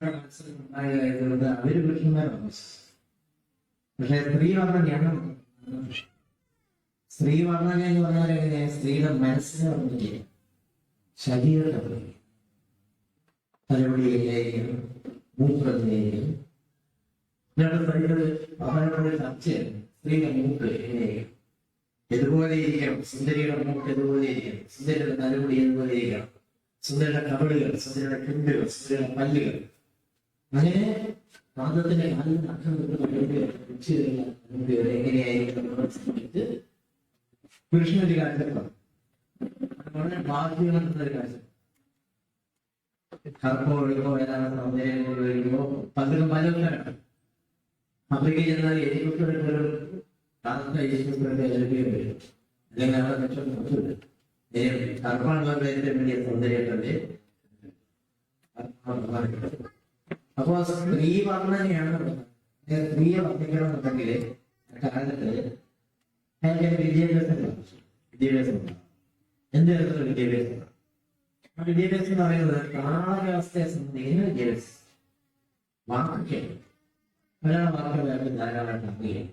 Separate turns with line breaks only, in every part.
അവർ പക്ഷെ സ്ത്രീ വർണനയാണ് സ്ത്രീ വർണന എന്ന് പറഞ്ഞാൽ എങ്ങനെ സ്ത്രീയുടെ മനസ്സിനെ വർണിക്കുക ശരീരത്തെ തലമുടിയിലേക്കും മൂത്രത്തിലേക്കും ഞങ്ങളുടെ സ്ത്രീകൾ അവരുടെ സ്ത്രീയുടെ മൂക്ക് എങ്ങനെയായിരിക്കും ഇരിക്കണം സുന്ദരിയുടെ മൂക്ക് ഇതുപോലെ ഇരിക്കണം സുന്ദരിയുടെ തലമുടി ഇതുപോലെ ഇരിക്കണം സുന്ദരിയുടെ കവളുകൾ സുന്ദരിയുടെ കിണ്ടുകൾ സുന്ദരിയുടെ പല്ലുകൾ അങ്ങനെ പാദത്തിന്റെ കാലിൽ അക്ഷം എങ്ങനെയായിരിക്കും പുരുഷനൊരു കാഴ്ചപ്പാട് വളരെ കാഴ്ച കറുപ്പോ ഒഴുകോ ഏതാണ് സൗന്ദര്യം ഒഴുകുമ്പോ പലരും പലർക്കാണ് അപ്പോഴേക്ക് ചെന്നാൽ എലിക്കുട്ടിയുടെ എലിക്കുകയും വരും. അല്ലെങ്കിൽ അവിടെ മെച്ചം നോക്കില്ല കറുപ്പാണുള്ള വലിയ സൗന്ദര്യത്തിന്റെ അപ്പൊ സ്ത്രീ വർണനയാണ് സ്ത്രീയെ വർണിക്കണമെന്നുണ്ടെങ്കിൽ കാലത്ത് വിദ്യാഭ്യാസം. വിദ്യാഭ്യാസം. എന്ത് വിദ്യാഭ്യാസം? ആ വിദ്യാഭ്യാസം എന്ന് പറയുന്നത് കാലാവസ്ഥയെ സംബന്ധിക്കുന്ന വിദ്യാഭ്യാസം വാക്കൊക്കെയാണ് മലയാള വാക്കുകൾ അയാൾക്ക് ധാരാളമായിട്ട് അറിയാം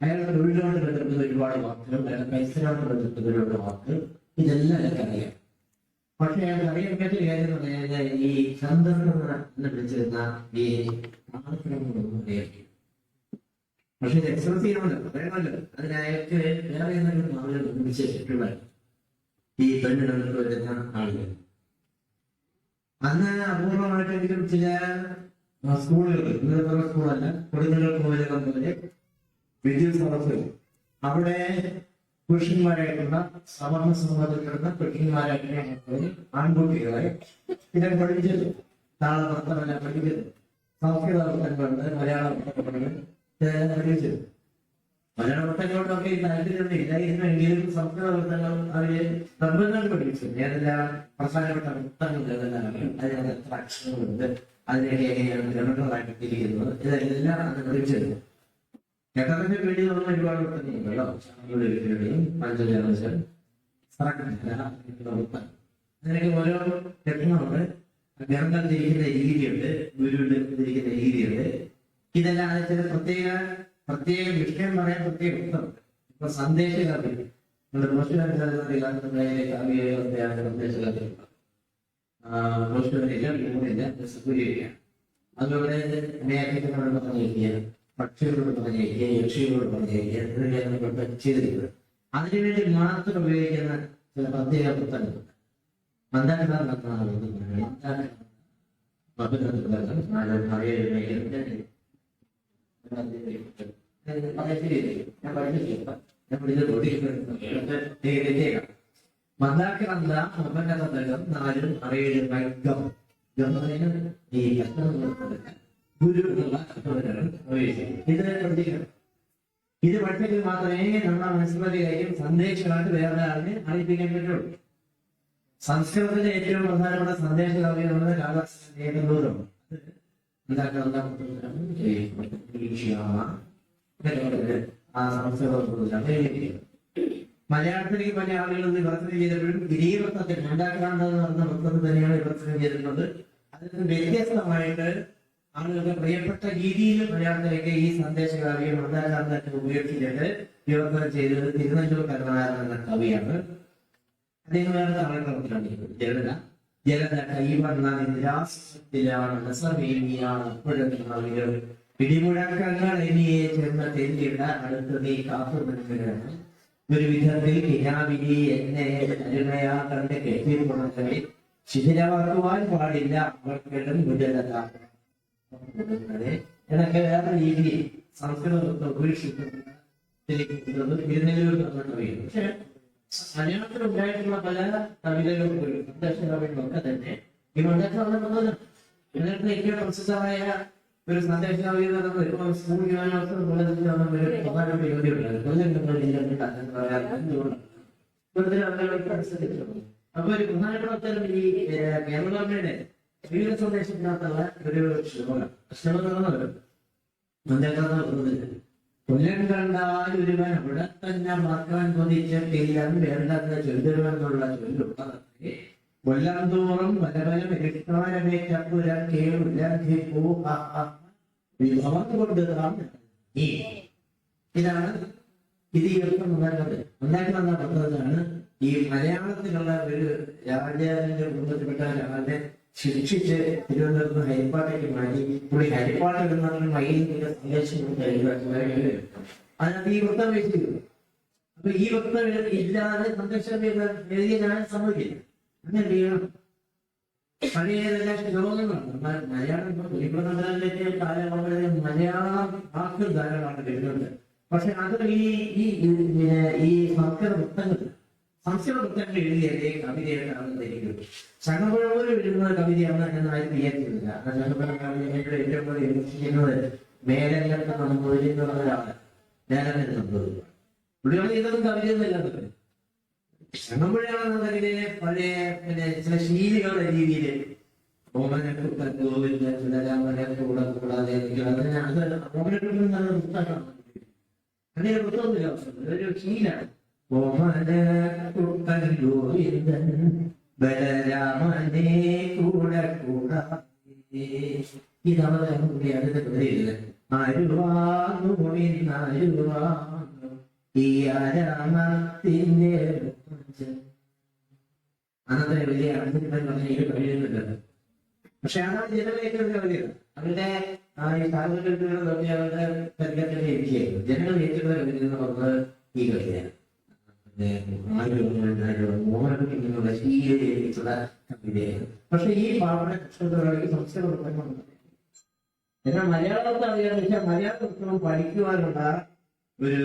അയാളുടെ തൊഴിലോട് ബന്ധപ്പെട്ട ഒരുപാട് വാക്കുകൾ ബന്ധപ്പെട്ട ഒരുപാട് വാക്കുകൾ ഇതെല്ലാം അയാൾക്ക് അറിയാം പക്ഷെ അത് അറിയാൻ പറ്റിയ കാര്യം എന്ന് പറഞ്ഞു കഴിഞ്ഞാൽ ഈ സന്ദർഭം എന്ന് വിളിച്ചിരുന്ന ഈ പക്ഷെ ഇത് എക്സ്പ്രസ് ചെയ്യണമല്ലോ പറയണമല്ലോ. അതിന് അയാൾക്ക് വേറെ എന്തെങ്കിലും ആളുകൾ നിർമ്മിച്ചിട്ടുള്ള ഈ പെണ്ണിടങ്ങൾക്ക് വരുന്ന ആളുകൾ. അന്ന് അപൂർവമായിട്ടെങ്കിലും ചില സ്കൂളുകൾ സ്കൂളല്ല കൊടുങ്ങല്ലൂർ പോലെ വിദ്യുത് അവിടെ പുരുഷന്മാരായിട്ടുള്ള സവർണ സമൂഹത്തിൽപ്പെടുന്ന പെട്ടിന്മാരായിട്ടുള്ള ആൺകുട്ടികളെ ഇതൊക്കെ പഠിപ്പിച്ചത് താളനൃത്തമെല്ലാം പഠിപ്പിച്ചത് സംസ്കൃത നൃത്തങ്ങളുണ്ട് മലയാള നൃത്തങ്ങളുണ്ട് ഇതെല്ലാം പഠിപ്പിച്ചത് മലയാള നൃത്തങ്ങളോടൊക്കെ താല്പര്യമുണ്ട്. ഇല്ലായിരുന്നെങ്കിലും സംസ്കൃത നൃത്തങ്ങൾ അവർ നിർബന്ധങ്ങൾ പഠിപ്പിച്ചു. ഏതെല്ലാം പ്രധാനപ്പെട്ട നൃത്തങ്ങൾ ഏതെല്ലാം അതിനകത്ത് അക്ഷരങ്ങളുണ്ട്. അതിനൊക്കെ എങ്ങനെയാണ് തിരിക്കുന്നത്? ഇതെല്ലാം അത് പഠിപ്പിച്ചത് കേട്ടതിന്റെ പേടി നമ്മൾ ഒരുപാട് ഉണ്ടല്ലോ പേടിയും പഞ്ചജാലം അങ്ങനെയൊക്കെ ഓരോ രത്നമുണ്ട് ഗ്രന്ഥം തിരിക്കുന്ന രീതിയുണ്ട് ഗുരുവിന്റെ തിരിക്കുന്ന രീതിയുണ്ട്. ഇതെല്ലാം അതിന് ചില പ്രത്യേക പ്രത്യേക വിഷയം പറയാൻ പ്രത്യേക വൃത്തമുണ്ട് ഇപ്പൊ സന്ദേശകാവ്യം നമ്മുടെ മോശകാവ്യ സന്ദേശകാവ്യം മോശമില്ല സൂര്യയാണ് അതുപോലെ മേഘങ്ങളോട് പറഞ്ഞിരിക്കുക പക്ഷികളോട് പറഞ്ഞിരിക്കുക യക്ഷികളോട് പറഞ്ഞിരിക്കുക ഇതൊക്കെയാണ് നമ്മൾ ചെയ്തിരിക്കുന്നത് അതിനുവേണ്ടി മാത്രം ഉപയോഗിക്കുന്ന ചില പ്രത്യേക പുസ്തകങ്ങളുണ്ട് ഉപനതകം നാലും അറിയലും വൈഗം ഈ ഗുരു അർത്ഥത്തിലാണ് ഉപയോഗിക്കുന്നത് ഇത് പഠിച്ചെങ്കിൽ മാത്രമേ നമ്മുടെ മനസ്സിലൊരു കാര്യം സന്ദേശമായിട്ട് വേറെ ആളിനെ അറിയിപ്പിക്കാൻ പറ്റുള്ളൂ. സംസ്കൃതത്തിന്റെ ഏറ്റവും പ്രധാനപ്പെട്ട സന്ദേശ കവിത നമ്മുടെ കാലഘട്ടം ആ സംസ്കൃത മലയാളത്തിലേക്ക് പല ആളുകളും വിവർത്തനം ചെയ്തപ്പോഴും ഗിരീവൃത്തത്തിൽ മണ്ടാക്രാന്ത എന്ന് പറഞ്ഞ വൃത്തത്തിൽ തന്നെയാണ് വിവർത്തനം ചെയ്തിരുന്നത് അതിൽ നിന്ന് വ്യത്യസ്തമായിട്ട് ആളുകൾക്ക് പ്രിയപ്പെട്ട രീതിയിൽ മലയാളത്തിലേക്ക് ഈ സന്ദേശകാവിയെ മന്ദാക്രാന്തത്തെ ഉപയോഗിച്ചിട്ട് വിവർത്തനം ചെയ്തത് തിരുനെല്ലൂർ കരുണാകരൻ എന്ന കവിയാണ്. അദ്ദേഹം ജലത ജലത കൈവണ്ണ നിരാസത്തിലാണ് രസമേമിയാണ് തെല്ലിട അടുത്ത് നീ കാത്തു ഒരു വിധത്തിൽ കിനാവിനി എന്നെ അരുമയാ കണ്ട് കെട്ടിപ്പുണങ്ങളെ ശിഥിലമാക്കുവാൻ പാടില്ല. അവർക്കിടം വിടലത. എന്നൊക്കെ വേറെ രീതിയിൽ സംസ്കൃതം ഉപേക്ഷിക്കുന്നത് തിരുനെല്ലൂർ കവിയാണ് പക്ഷെ മലയാളത്തിൽ ഉണ്ടായിട്ടുള്ള പല കവിതകളും സന്ദേശ കവികളും ഒക്കെ തന്നെ ഈ മണ്ഡലത്തിൽ വന്നിട്ടുള്ളത് എന്നിട്ട് ഏറ്റവും പ്രസിദ്ധമായ ഒരു സന്ദേശ കവിത ഇപ്പൊ സ്കൂൾ വന്ന ഒരു പ്രധാനപ്പെട്ട യോഗ്യമുണ്ട് കൊല്ലങ്ങൾ ജില്ലകളിൽ പറയാൻ എന്തുകൊണ്ടാണ് ഇപ്പോഴത്തെ ആളുകൾക്ക് അനുസരിച്ചിട്ടുണ്ട് അപ്പൊ ഒരു പ്രധാനപ്പെട്ട ഈ കേരളമ്മയുടെ ജീവിത സന്ദേശത്തിനകത്തുള്ള ഒരു തന്നെ ഇതാണ് ഇതിയൊക്കെ ഉണ്ടാക്കുന്നത് ഈ മലയാളത്തിലുള്ള ഒരു രാജാവിന്റെ കുടുംബത്തിൽപ്പെട്ട ഒരാളെ ശിക്ഷിച്ച് തിരുവനന്തപുരത്ത് ഹരിപ്പാട്ടേക്ക് മാറ്റി പുള്ളി ഹരിപ്പാട്ട് എന്ന മയിലിന്റെ സന്ദേശം കൊടുത്ത് അതിനകത്ത് ഈ വൃത്തം വെച്ചിരുന്നു അപ്പൊ ഈ വൃത്തം ഇല്ലാതെ സന്ദേശം എഴുതിയ ഞാൻ സമ്മതിക്കില്ല അങ്ങനെ ചെയ്യണം മലയാളം ഇപ്പൊ മലയാളം വാക്കുകൾ ധാരാളമാണ് വരുന്നുണ്ട് പക്ഷെ അത് ഈ ഈ സംസ്കൃത വൃത്തങ്ങൾ സംസ്കൃത എഴുതിയതേ കവിതയായിട്ടാണ് ധരിക്കുന്നത് ശങ്കപഴവൂർ എഴുതുന്ന കവിതയാണ് എന്ന് ആരും വിചാരിക്കുന്നില്ല. ചങ്ങപ്പുഴ കവിതയുടെ ഏറ്റവും കൂടുതൽ വിമർശിക്കുന്നത് മേലങ്ങൾക്ക് ഒരാൾ സംഭവിച്ചു പുള്ളികൾ ഇതൊന്നും കവിതയൊന്നുമില്ലാത്തത് ക്ഷണമ്പഴാണെന്നുണ്ടെങ്കിൽ പഴയ പിന്നെ ചില ശീലികളുടെ രീതിയിൽ ഓമനക്കുട്ടൻ ഗോവിന്ദൻ സുലരാമനെ കൂടെ കൂടാതെ അങ്ങനെ പുസ്തകമില്ല ഒരു ശീലാണ്. ബലരാമനെ അന്നത്തെ വലിയ പക്ഷെ ആ കവിതയാണ്. അവരുടെ ഈ ഇരിക്കുകയായിരുന്നു ജനങ്ങൾ എന്ന് പറഞ്ഞത് ഈ കവിതയാണ്. മോഹനക്കുട്ടിനുള്ള ശീലിച്ചുള്ള കവിതയാണ് പക്ഷെ ഈ പാവന കൃഷ്ണത്തോടെ സംസ്കൃതം എന്നാൽ മലയാളത്തെ അറിയാന്ന് വെച്ചാൽ മലയാള പുസ്തകം പഠിക്കുവാനുള്ള ഒരു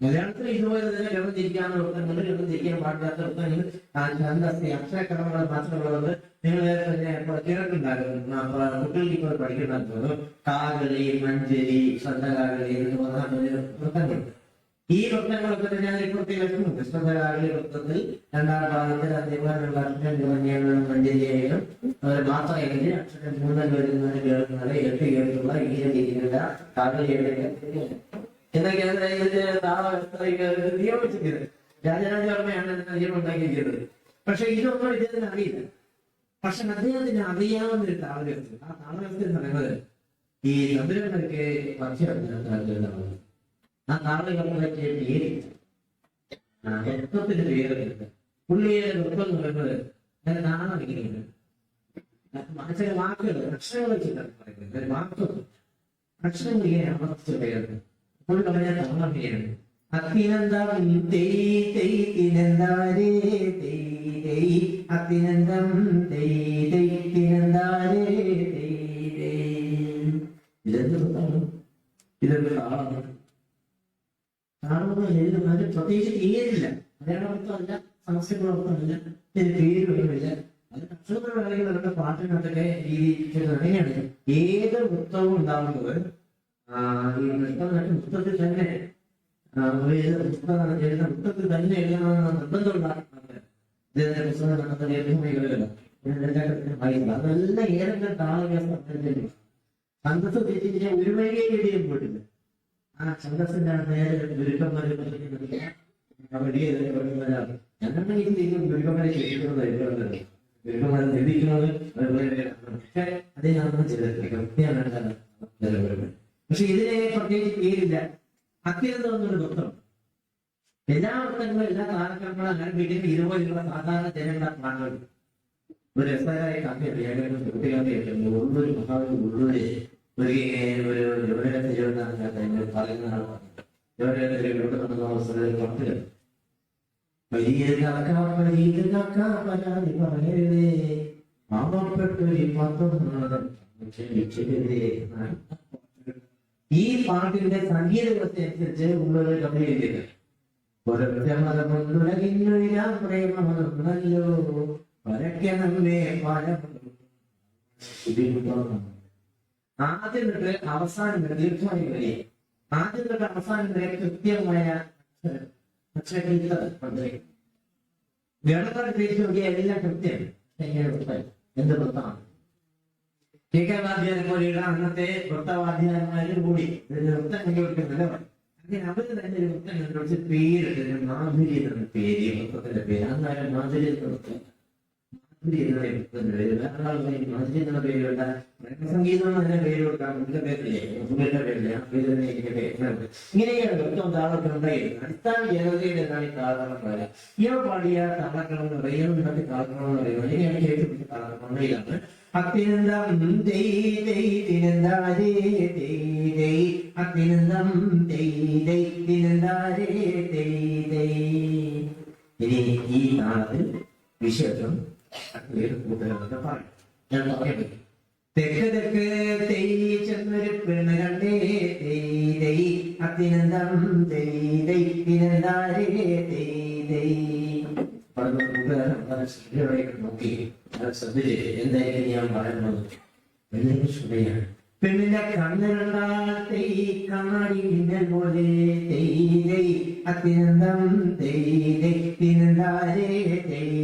മലയാളത്തിൽ ഇതുപോലെ തന്നെ ഗണം തിരിക്കാനുള്ള വൃത്തങ്ങൾ ഗണം തിരിക്കാൻ പാടില്ലാത്ത വൃത്തങ്ങൾ ആ ഛന്ദസ് അക്ഷരക്രമങ്ങൾ മാത്രമുള്ളത് നിങ്ങൾ പിന്നെ തന്നെ കേട്ടിട്ടുണ്ടായിരുന്നു കുട്ടികൾക്ക് ഇപ്പോൾ പഠിക്കുന്നുണ്ടോ കാകളി മഞ്ചരി ശ്രദ്ധകാകളി എന്നൊക്കെ പറഞ്ഞ വൃത്തങ്ങളുണ്ട് ഈ വൃത്തങ്ങളൊക്കെ ഞാൻ ഇപ്പോഴത്തെ ലക്ഷ്യമുണ്ട് ശ്രദ്ധകാകളി വൃത്തത്തിൽ രണ്ടാം ഭാഗത്തിൽ അദ്ദേഹം അക്ഷരം തുടങ്ങിയുള്ള അതുപോലെ മാത്രമെങ്കിൽ അക്ഷരം മൂന്നൽ വരുന്നതിന് കേൾക്കുന്നത് എട്ട് കേട്ടുള്ള ഈ രീതിയിലുള്ള കാകളി എന്നൊക്കെയാണ് ഇതിന്റെ താളവ്യവസ്ഥയ്ക്ക് നിയോഗിച്ചിരിക്കുന്നത് രാജരാജവർമ്മയാണ് ഇതിന്റെ പക്ഷെ ഇതൊന്നും ഇദ്ദേഹത്തിന് അറിയില്ല. പക്ഷെ അദ്ദേഹത്തിന് അറിയാവുന്ന ഒരു ആ താളവ്യവസ്ഥ പറയുന്നത് ഈ തമ്പുരന്മാർക്ക് പക്ഷിയാണ് ആ പേരില്ല ആ നൃത്തത്തിന്റെ പേരുണ്ട് പുള്ളിയുടെ നൃത്തം പറയുന്നത് നാണം ചില വാക്കുകൾ അക്ഷരങ്ങൾ ചില വാക്കുകൾ അക്ഷരങ്ങൾ ഇങ്ങനെ അമർച്ച പേരുണ്ട് പുള്ളി പറഞ്ഞ തമിഴാണ് അത്തിനന്തം തെയ് തെയ് തിനന്താരേ തെയ് തെയ് അത്തിനന്തം തെയ് തെയ് തിനന്താരേ തെയ് തെയ് ഇതെന്ത് ഇതെന്ത് ഇതൊരു താളമൊന്നും എഴുതുന്നത് പ്രത്യേകിച്ച് പേരില്ല. മലയാള വൃത്തമല്ല സംസ്കൃത വൃത്തമല്ല ഇതിന് പേര് വരുന്നില്ല അത് അക്ഷരങ്ങൾ വേണമെങ്കിൽ അവരുടെ പാട്ടിനകത്തൊക്കെ രീതി അങ്ങനെയാണ്. ഏത് വൃത്തവും ഉണ്ടാവുന്നത് ആ, ഈ പുസ്തകം പുസ്തകത്തിൽ തന്നെ ഒരു പുസ്തകം എഴുതുന്ന പുസ്തകത്തിൽ തന്നെ എഴുതണമെന്ന നിർബന്ധമുള്ള ഇതിന്റെ പുസ്തകം നടത്തുന്ന മേഖലകളല്ല അതെല്ലാം ഏതെങ്കിലും താളവ്യാസം ഛന്തസ് തെറ്റിച്ച് ഒരു വഴിയെ എഴുതിയും പോയിട്ടില്ല. ആ ഛന്തസിന്റെ നേരെ ഗുരുക്കന്മാരെ ഞങ്ങളുടെ ഈ രീതിയിൽ ഗുരുക്കന്മാരെ ചെയ്യിക്കുന്നത് ഗുരുക്കന്മാരെ നിർദ്ദിക്കുന്നത് പക്ഷേ ചെയ്തിട്ടില്ല കൃത്യമാണ് പക്ഷെ ഇതിനെ പ്രത്യേകിച്ച് പേരില്ല. അത്യന്തം എന്നൊരു ദുഃഖം എല്ലാ വൃത്തങ്ങളും എല്ലാ അങ്ങനെ വീട്ടിൽ ഇതുപോലെയുള്ള സാധാരണ ജനങ്ങളെ കാണുന്നത് ഒരു രസകരമായ കഥയാണ് കുട്ടികളൊക്കെ ഉള്ളൊരു മഹാവിന് ഉള്ളൂര് ഒരു ഒരു ജോലിയുടെ തിരുവനന്തപുരം പറയുന്ന ആളാണ് ജോലിയുടെ തിരുവനന്തപുരം അവസരം പത്തിൽ വലിയ കാക്ക വലിയ കാക്ക പരാതി പറയരുതേ. പാവപ്പെട്ടൊരു പത്തൊന്നും ഈ പാട്ടിന്റെ സംഗീത ഉള്ളത് ഒരൊറ്റമതമുണ്ടുലകിന്നുയരാൻ പ്രേമമതൊന്നല്ലോ പരക്കണമേ ആദ്യം തൊട്ട് അവസാനം വരെ ദീർഘമായി വരെ. ആദ്യം തൊട്ട് അവസാനം വരെ കൃത്യമായ ഗണത്തോടെ തിരിച്ചു നോക്കിയാൽ എല്ലാം വൃത്തം എന്ത് വൃത്തമാണ്? കെ കെ വാദ്യാരെ പോലെയുള്ള അന്നത്തെ വൃത്തവാദ്യാരന്മാരും കൂടി വൃത്തം കണ്ടുപിടിക്കുന്നില്ല അങ്ങനെ അവർ തന്നെ ഒരു വൃത്തം കണ്ടുപിടിച്ച് പേരിട്ട് മാധുരി എന്നാണ് പേര് വൃത്തത്തിന്റെ പേര്. അന്നാലും മാധുര്യത്തിന്റെ എന്ന് സംഗീതം ഇനി ഈ താളത്തിൽ വിശേഷം തെക്ക് നോക്കി. ഞാൻ പറയുന്നത് പെണ്ണിന്റെ മിന്നൽ പോലെ തെയ് തെയ്. തിനന്താരേ തെയ് തെയ്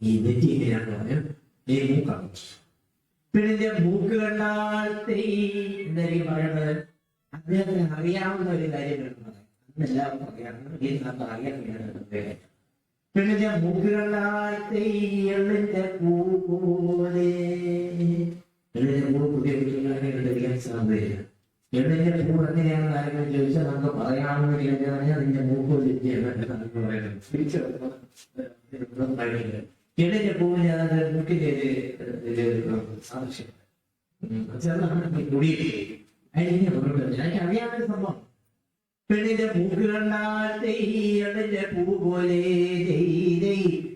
ഈ നെറ്റിയിലാണ് എങ്ങനെയാണെന്ന് ഈ മൂക്കാണ് പിന്നെ മൂക്ക് കണ്ടാൽ സ്ത്രീ എന്തായിരിക്കും പറയേണ്ടത് അദ്ദേഹത്തിന് അറിയാവുന്ന ഒരു കാര്യമാണ് പറയുന്നത് മൂക്ക് കണ്ടാൽ എള്ളിന്റെ പൂ പുതിയ ആരെങ്കിലും ചോദിച്ചാൽ നമുക്ക് പറയാവുന്ന രീതിയിൽ പറഞ്ഞാൽ മൂക്ക് നമുക്ക് പറയുന്നത്. എള്ളിന്റെ ഞാൻ അത് ബുക്ക് ചെയ്ത് പറഞ്ഞിട്ടുണ്ട്. എനിക്ക് അറിയാവുന്ന സംഭവം. പെണ്ണിന്റെ മൂക്ക് കണ്ടാൽ തെയ്യടന്റെ പൂ പോലെ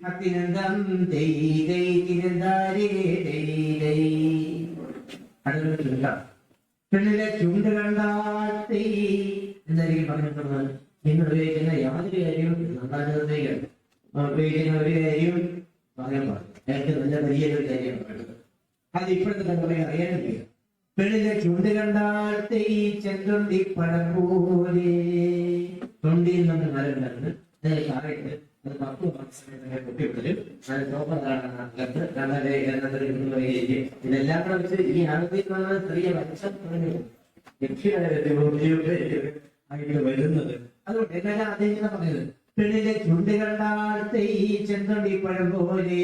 അത്തിനന്തം തെയ് തെയ്. തിനന്താരേ തെയ് തെയ്. പെണ്ണിന്റെ ചുണ്ട് കണ്ടാൽ തെയ്. എന്തായിരിക്കും പറഞ്ഞിട്ടുള്ളത് നിങ്ങൾ ഉപയോഗിക്കുന്ന യാതൊരു കാര്യവും നന്നാകുന്നതേക്കാണ് ഉപയോഗിക്കുന്ന ഒരു കാര്യവും അത് ഇപ്പോഴത്തെ തലമുറ അറിയാനില്ല പെണ്ണിലെ ചുണ്ട് കണ്ടാൽ തെയ് ചെന്തുണ്ടി പഴം പോലെ തൊണ്ടിയിൽ നിന്ന് മരണ്ടാണ് കണ്ടത് ഇതെല്ലാം കൂടെ വെച്ച് ഈ നിന്ന് ചെറിയ വശം ആയിട്ട് വരുന്നത്. അതുകൊണ്ട് എന്നാലും അദ്ദേഹം പറഞ്ഞത്? പെണ്ണിന്റെ ചുണ്ട് കണ്ടാൽ തെയ് ചെന്തൊണ്ടി പോലെ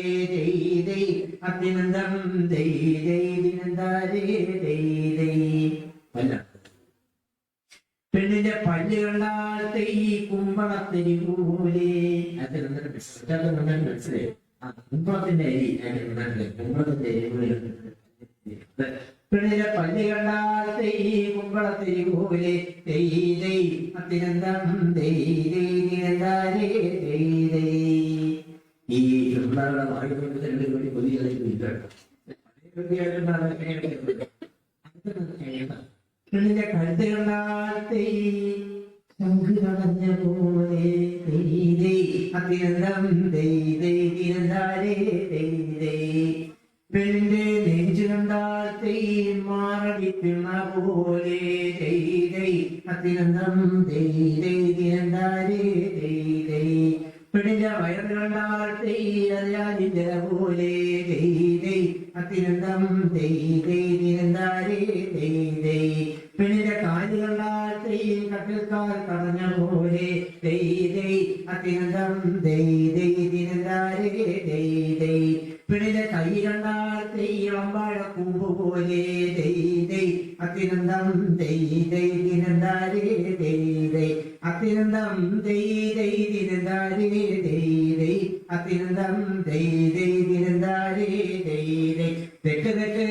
അല്ല പെണ്ണിന്റെ പല്ല്. ഈ കുമ്പളത്തിരി പോലെ. അത് നന്നായിട്ട് മനസ്സിലായി ആ കുമ്പളത്തിന്റെ അരി കുമ്പളത്തിന്റെ പെണ്ണിന്റെ പള്ളി കണ്ടാൽ തെയ് കുമ്പളത്തിരി പോലെ തെയ് തെയ് അത്തിനന്തം തെയ് തെയ് ഈ പിള്ളേരുടെ വായുകൊണ്ട് രണ്ട് കൂടി കൊതികളിൽ പെണ്ണിന്റെ കഴുത്ത് കണ്ടാൽ തെയ് ശംഖ് കടഞ്ഞ പോലെ തെയ് തെയ് അത്തിനന്തം തെയ് കണ്ടാൽ തെയ് അറിയാതിന്റെ പോലെ അത്തിനന്തം തെയ് കണ്ടാൽ തെയ് കട്ടിൽക്കാൽ കടഞ്ഞ പോലെ അത്തിനന്തം തെയ് തെയ് ദിനന്താരേ തെയ് ദൈ തിരുന്താരേ ദൈ തെയ് തെക്ക് തെക്ക്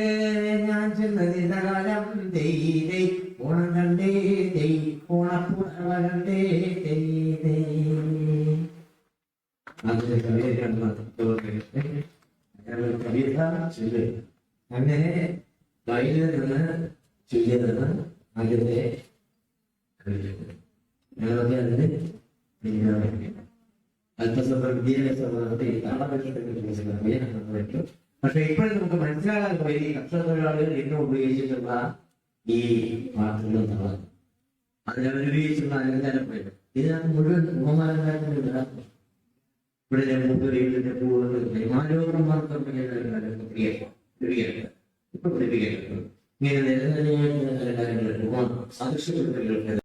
ഞാൻ ചെന്നതിന്ന കാലം ദൈ തെയ് ഓണം കണ്ടേ ദൈ. ഓണപ്പുറവ കണ്ടേ ദൈ. അതിന്റെ കവിതയാണ് കവിത ചൊല്ല് അങ്ങനെ വയലിൽ നിന്ന് നിന്ന് ആദ്യത്തെ ഞങ്ങളൊക്കെ അതിന് പിന്നിലാണ്. അല്പസ്വല്പം കാണാൻ പക്ഷെ ഇപ്പോഴും നമുക്ക് മനസ്സിലാകാൻ പോയി ഈ കർഷക തൊഴിലാളികൾ ഇന്ന് ഉപയോഗിച്ചിട്ടുള്ള ഈ വാക്കുകൾ പോയത് ഇതിനകത്ത് മുഴുവൻ ഉദാഹരണം ഇവിടെ മുപ്പതിന്റെ പൂവുകൾ മാനവന്മാർക്ക് മാത്രം ഇപ്പൊ പിടിപ്പിക്കപ്പെട്ടു ഇങ്ങനെ നിരനിരയായിട്ടുള്ള അലങ്കാരങ്ങൾ ഉപമ സാദൃശ്യപ്പെടുത്തലുകൾ